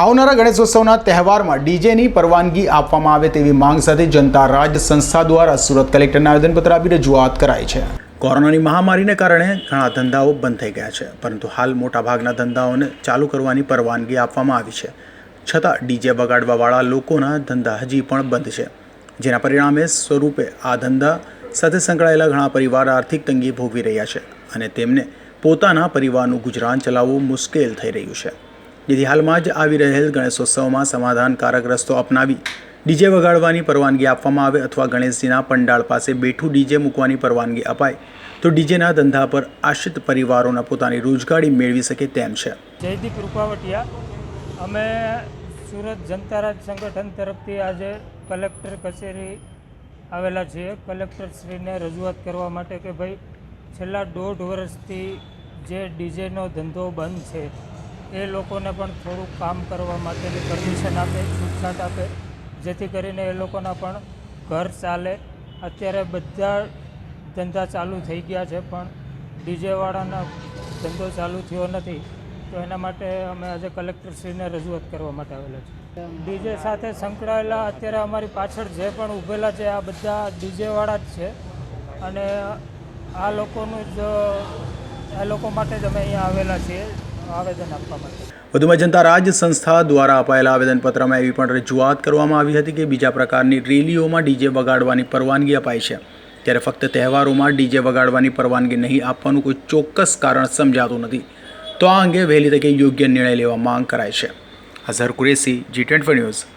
આવનારા ગણેશોત્સવના તહેવારમાં ડીજેની પરવાનગી આપવામાં આવે તેવી માંગ સાથે જનતા રાજ સંસ્થા દ્વારા સુરત કલેક્ટરને આવેદનપત્ર આપી રજૂઆત કરાઈ છે. કોરોનાની મહામારીને કારણે ઘણા ધંધાઓ બંધ થઈ ગયા છે, પરંતુ હાલ મોટાભાગના ધંધાઓને ચાલુ કરવાની પરવાનગી આપવામાં આવી છે. છતાં ડીજે વગાડવાવાળા લોકોના ધંધા હજી પણ બંધ છે. જેના પરિણામે સ્વરૂપે આ ધંધા સાથે સંકળાયેલા ઘણા પરિવાર આર્થિક તંગી ભોગવી રહ્યા છે અને તેમને પોતાના પરિવારનું ગુજરાન ચલાવવું મુશ્કેલ થઈ રહ્યું છે. જેથી હાલમાં જ આવી રહેલ ગણેશોત્સવમાં સમાધાનકારક રસ્તો અપનાવી ડીજે વગાડવાની પરવાનગી આપવામાં આવે અથવા ગણેશજીના પંડાળ પાસે બેઠું ડીજે મૂકવાની પરવાનગી અપાય, તો ડીજેના ધંધા પર આશ્રિત પરિવારોના પોતાની રોજગારી મેળવી શકે તેમ છે. જયદીપ રૂપાવટિયા, અમે સુરત જનતારાજ સંગઠન તરફથી આજે કલેક્ટર કચેરી આવેલા છીએ. કલેક્ટરશ્રીને રજૂઆત કરવા માટે કે ભાઈ, છેલ્લા દોઢ વર્ષથી જે ડીજેનો ધંધો બંધ છે એ લોકોને પણ થોડુંક કામ કરવા માટેની પરમિશન આપે છૂટછાટ આપે. જેથી કરીને એ લોકોના પણ ઘર ચાલે. અત્યારે બધા ધંધા ચાલુ થઈ ગયા છે, પણ ડીજેવાળાના ધંધો ચાલુ થયો નથી. તો એના માટે અમે આજે કલેક્ટરશ્રીને રજૂઆત કરવા માટે આવેલા છે ડીજે સાથે સંકળાયેલા અત્યારે અમારી પાછળ જે પણ ઊભેલા છે, આ બધા ડીજેવાળા જ છે. અને આ લોકોનું જ, આ લોકો માટે જ અમે અહીંયા આવેલા છીએ. આવેદન આપવા માટે. વધુમાં જનતા રાજ સંસ્થા દ્વારા અપાયેલા આવેદનપત્રમાં એવી પણ રજૂઆત કરવામાં આવી હતી કે બીજા પ્રકારની રેલીઓમાં ડીજે વગાડવાની પરવાનગી અપાય છે. ત્યારે ફક્ત તહેવારોમાં ડીજે વગાડવાની પરવાનગી નહીં આપવાનું કોઈ ચોક્કસ કારણ સમજાતું નથી. તો આ અંગે વહેલી તકે યોગ્ય નિર્ણય લેવા માંગ કરાય છે. Azhar Qureshi G twenty news